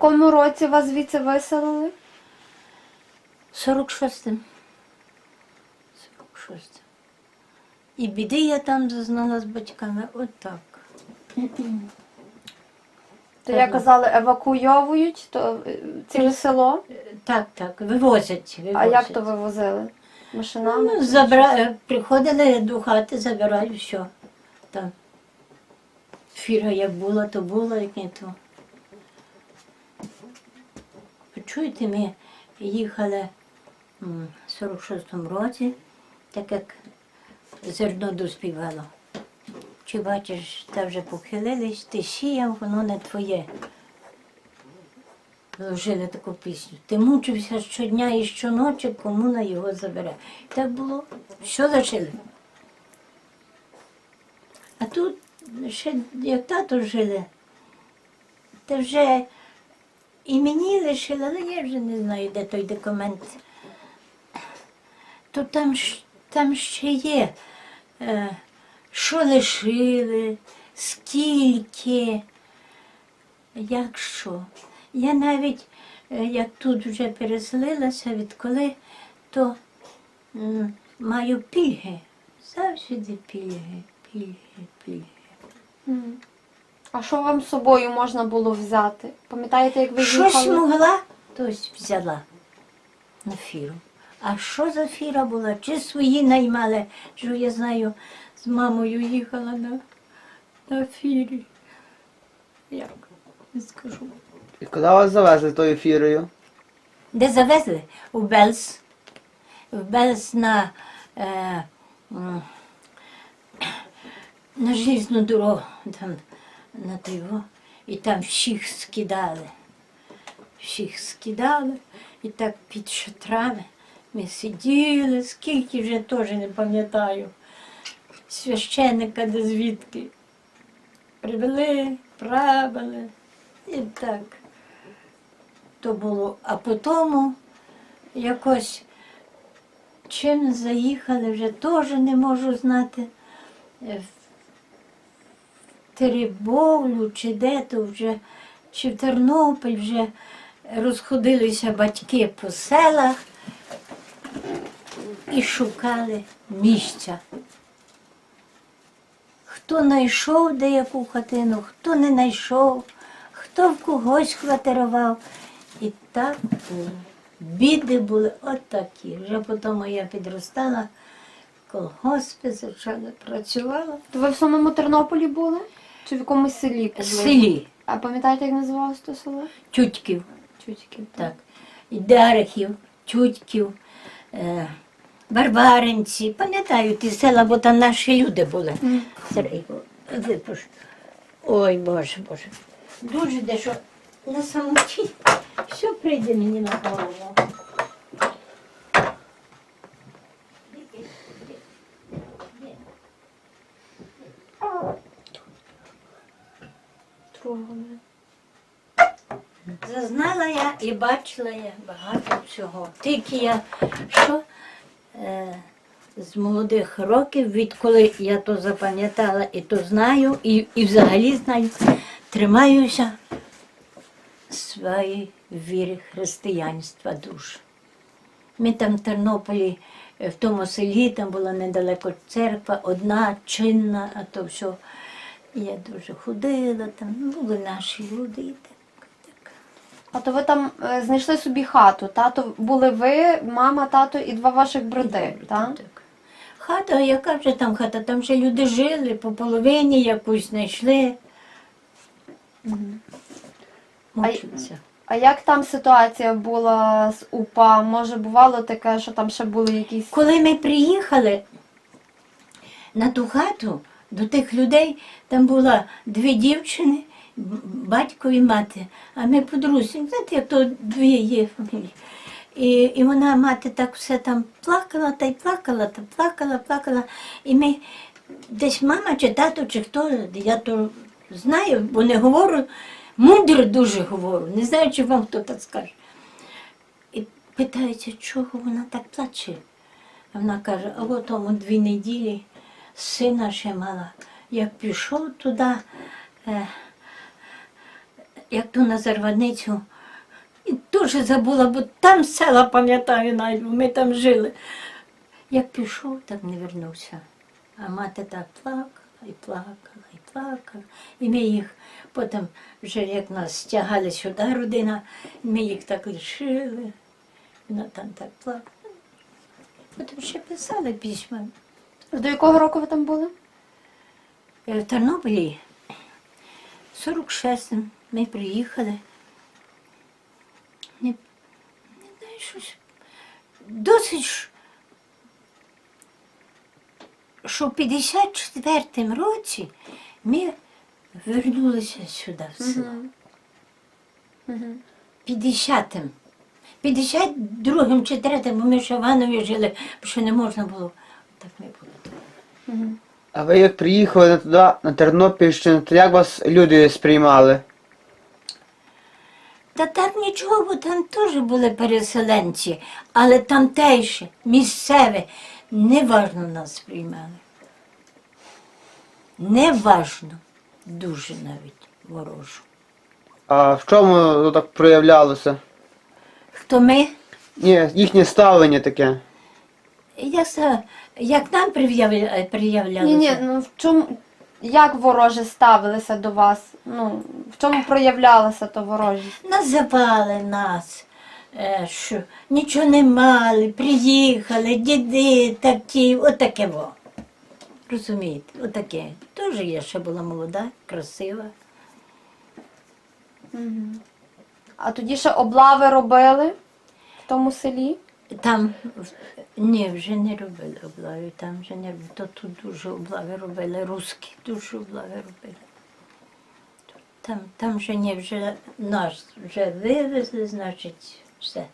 якому році вас звідси виселили? 46-м. 46 І біди я там зазнала з батьками. Отак. То я казали, евакуйовують то е, ціле село. Так, так, вивозять. вивозять. А як то вивозили? Машинами? Ну, забра... е, Приходили до хати, забирали все. Там. Фіра як була, то була, як не то. Ви Чуєте, ми їхали в 46-му році, так як зерно доспівало. Чи бачиш, та вже похилились, ти сіяв, воно не твоє. Вложили таку пісню. Ти мучився щодня і щоночі, комуна його забере. Так було, що лишили. А тут ще як тато жили, то вже і мені лишили, але я вже не знаю, де той документ. То там, там ще є, е, що лишили, скільки, як що. Я навіть, е, як тут вже переселилася, відколи, то маю пільги. Завжди пільги, пільги, пільги. А що вам з собою можна було взяти? Пам'ятаєте, як ви Щось їхали? могла, тось взяла на фіру. А що за фіра була? Чи свої наймали? Що я знаю, з мамою їхала на, на фірі. Як? Не скажу. І куди вас завезли тою фірою? Де завезли? У Белс. В Белс на, е, м, на желізну дорогу, там, на тиво. І там всіх скидали. Всіх скидали. І так під шатрами ми сиділи, скільки вже теж не пам'ятаю. Священника де звідки. Привели, правили. І так то було. А потім якось чим заїхали, вже теж не можу знати. Теребовлю чи де то вже, чи в Тернопіль вже розходилися батьки по селах і шукали місця. Хто знайшов деяку хатину, хто не знайшов, хто в когось квартирував. І так було. Біди були отакі. Вже потім я підростала, в колгоспі почала працювала То ви в самому Тернополі були? Чи в якомусь селі? в селі А пам'ятаєте, як називалось то село? Тютьків. Чутьків. Так. І Дарихів, Тютьків, е, Барбаринці. Пам'ятаю ті села, бо там наші люди були. Мгм. Сергійко, випуш. Ой, Боже, Боже. Дуже дещо на самоті. Все прийде мені на голову. Другого. Зазнала я і бачила я багато всього. Тільки я що е, з молодих років, відколи я то запам'ятала і то знаю, і, і взагалі знаю, тримаюся своєї віри християнства душ. Ми там в Тернополі, в тому селі, там була недалеко церква, одна чинна, а то все. Я дуже ходила, там ну, були наші люди і так. так. А то ви там е, знайшли собі хату. Тато були ви, мама, тато і два ваших брати, так? Так. Хата, яка вже там хата? Там вже люди жили, по половині якусь знайшли. Мучилися. А як там ситуація була з УПА? Може, бувало таке, що там ще були якісь. Коли ми приїхали на ту хату до тих людей, там було дві дівчини, батько і мати, а ми подружці, знаєте, як то дві є фамілії. І, і вона мати так все там плакала та й плакала, та плакала, плакала. І ми десь мама чи тато, чи хто, я то знаю, бо не говорю, мудро дуже говорю, не знаю, чи вам хто так скаже. І питається, чого вона так плаче. Вона каже, а от тому дві неділі сина ще мала. Як пішов туди, е, як то на Зарваницю. І дуже забула, бо там села пам'ятаю навіть, бо ми там жили. Як пішов, так не вернувся. А мати так плакала і плакала, і плакала. І ми їх потім, вже як нас стягали сюди родина, ми їх так лишили. Вона там так плакала. Потім ще писали письма. До якого року ви там були? Е, В Тернополі 46-м ми приїхали. Не, не знаю, щось. Досить, що в 54-му році ми вернулися сюди в село. Мгм. 50-м. 52-м чи 3-м, бо ми ще в Іванові жили, бо ще не можна було. Так ми були. А ви як приїхали туди, на Тернопільщину, то як вас люди сприймали? Та так нічого, бо там теж були переселенці, але тамтейші, місцеві, неважно нас приймали. Неважно, дуже навіть ворожу. А в чому то так проявлялося? Хто ми? Ні, їхнє ставлення таке. Це- як нам приявлялося? Ні, ні, ну в чому як вороже ставилися до вас? Ну, в чому проявлялася то ворожість? Називали нас, е, що нічого не мали, приїхали, діди такі, отаке во. Розумієте, отаке. Теж я ще була молода, красива. А тоді ще облави робили в тому селі? Там ні, вже не робили облави, там вже не робили. То тут дуже облави робили, русські дуже облави робили. Там, там вже не вже нас вже вивезли, значить, все.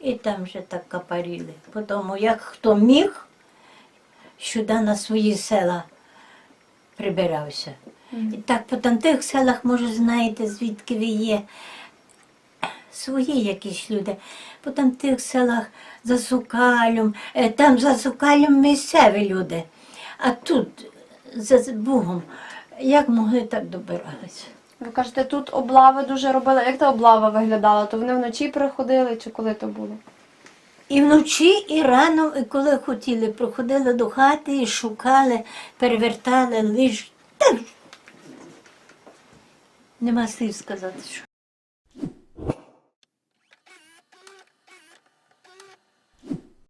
І там вже так капаріли. Тому як хто міг, сюди на свої села прибирався. І так по тих селах, може, знаєте, звідки ви є свої якісь люди. Бо там в тих селах за Сукалем, е, там за Сукалем місцеві люди. А тут за Бугом, як могли, так добиралися. Ви кажете, тут облави дуже робили. Як та облава виглядала? То вони вночі приходили чи коли то було? І вночі, і рано, і коли хотіли, приходили до хати і шукали, перевертали лиш. Та, нема слів сказати, що.